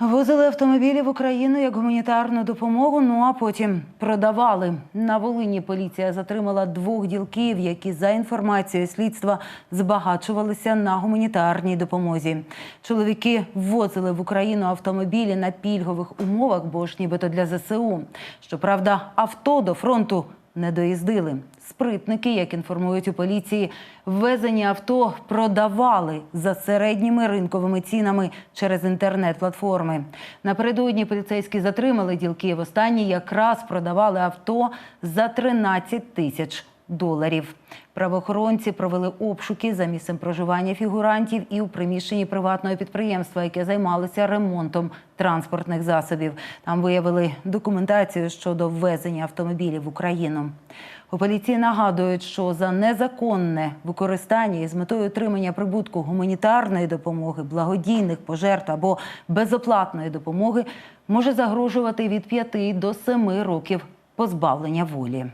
Возили автомобілі в Україну як гуманітарну допомогу. Ну а потім продавали. На Волині поліція затримала двох ділків, які за інформацією слідства збагачувалися на гуманітарній допомозі. Чоловіки ввозили в Україну автомобілі на пільгових умовах, бо ж нібито для ЗСУ. Щоправда, авто до фронту не доїздили. Спритники, як інформують у поліції, ввезені авто продавали за середніми ринковими цінами через інтернет-платформи. Напередодні поліцейські затримали ділків. Останні якраз продавали авто за 13 тисяч доларів. Правоохоронці провели обшуки за місцем проживання фігурантів і у приміщенні приватного підприємства, яке займалося ремонтом транспортних засобів. Там виявили документацію щодо ввезення автомобілів в Україну. У поліції нагадують, що за незаконне використання із метою отримання прибутку гуманітарної допомоги, благодійних пожертв або безоплатної допомоги може загрожувати від 5 до 7 років позбавлення волі.